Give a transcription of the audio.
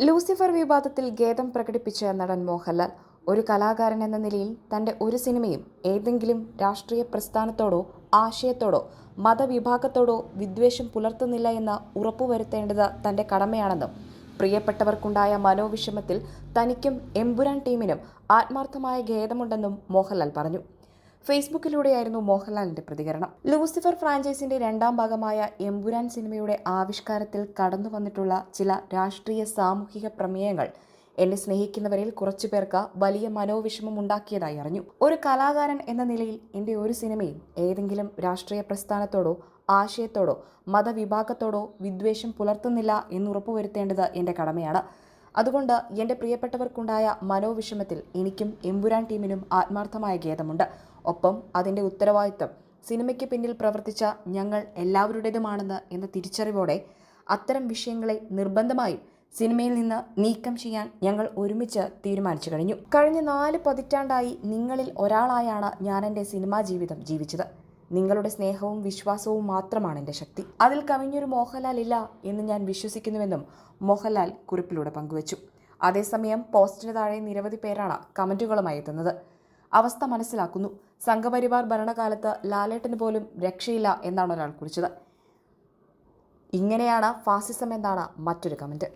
Lucifer വിവാദത്തിൽ ഖേദം പ്രകടിപ്പിച്ച നടൻ മോഹൻലാൽ ഒരു കലാകാരൻ എന്ന നിലയിൽ തന്റെ ഒരു സിനിമയും ഏതെങ്കിലും രാഷ്ട്രീയ പ്രസ്ഥാനത്തോടോ ആശയത്തോടോ മതവിഭാഗത്തോടോ വിദ്വേഷം പുലർത്തുന്നില്ല എന്ന് ഉറപ്പുവരുത്തേണ്ടത് തന്റെ കടമയാണെന്നും പ്രിയപ്പെട്ടവർക്കുണ്ടായ മനോവിഷമത്തിൽ തനിക്കും എമ്പുരാൻ ടീമിനും ആത്മാർത്ഥമായ ഖേദമുണ്ടെന്നും മോഹൻലാൽ പറഞ്ഞു. ഫേസ്ബുക്കിലൂടെയായിരുന്നു മോഹൻലാലിന്റെ പ്രതികരണം. ലൂസിഫർ ഫ്രാഞ്ചൈസിന്റെ രണ്ടാം ഭാഗമായ എംബുരാൻ സിനിമയുടെ ആവിഷ്കാരത്തിൽ കടന്നു വന്നിട്ടുള്ള ചില രാഷ്ട്രീയ സാമൂഹിക പ്രമേയങ്ങൾ എന്നെ സ്നേഹിക്കുന്നവരിൽ കുറച്ചു പേർക്ക് വലിയ മനോവിഷമം ഉണ്ടാക്കിയതായി അറിഞ്ഞു. ഒരു കലാകാരൻ എന്ന നിലയിൽ എന്റെ ഒരു സിനിമയും ഏതെങ്കിലും രാഷ്ട്രീയ പ്രസ്ഥാനത്തോടോ ആശയത്തോടോ മതവിഭാഗത്തോടോ വിദ്വേഷം പുലർത്തുന്നില്ല എന്ന് ഉറപ്പുവരുത്തേണ്ടത് എന്റെ കടമയാണ്. അതുകൊണ്ട് എന്റെ പ്രിയപ്പെട്ടവർക്കുണ്ടായ മനോവിഷമത്തിൽ എനിക്കും എമ്പുരാൻ ടീമിനും ആത്മാർത്ഥമായ ഖേദമുണ്ട്. ഒപ്പം അതിന്റെ ഉത്തരവാദിത്വം സിനിമയ്ക്ക് പിന്നിൽ പ്രവർത്തിച്ച ഞങ്ങൾ എല്ലാവരുടേതുമാണെന്ന് എന്ന തിരിച്ചറിവോടെ അത്തരം വിഷയങ്ങളെ നിർബന്ധമായും സിനിമയിൽ നിന്ന് നീക്കം ചെയ്യാൻ ഞങ്ങൾ ഒരുമിച്ച് തീരുമാനിച്ചു കഴിഞ്ഞു. കഴിഞ്ഞ നാല് പതിറ്റാണ്ടായി നിങ്ങളിൽ ഒരാളായാണ് ഞാൻ എന്റെ സിനിമാ ജീവിതം ജീവിച്ചത്. നിങ്ങളുടെ സ്നേഹവും വിശ്വാസവും മാത്രമാണ് എന്റെ ശക്തി. അതിൽ കവിഞ്ഞൊരു മോഹൻലാൽ ഇല്ല എന്ന് ഞാൻ വിശ്വസിക്കുന്നുവെന്നും മോഹൻലാൽ കുറിപ്പിലൂടെ പങ്കുവച്ചു. അതേസമയം പോസ്റ്റിന് താഴെ നിരവധി പേരാണ് കമന്റുകളുമായി എത്തുന്നത്. അവസ്ഥ മനസ്സിലാക്കുന്നു. സംഘപരിവാർ ഭരണകാലത്ത് ലാലേട്ടന് പോലും രക്ഷയില്ല എന്നാണ് ഒരാൾ കുറിച്ചത്. ഇങ്ങനെയാണ് ഫാസിസം എന്നാണ് മറ്റൊരു കമന്റ്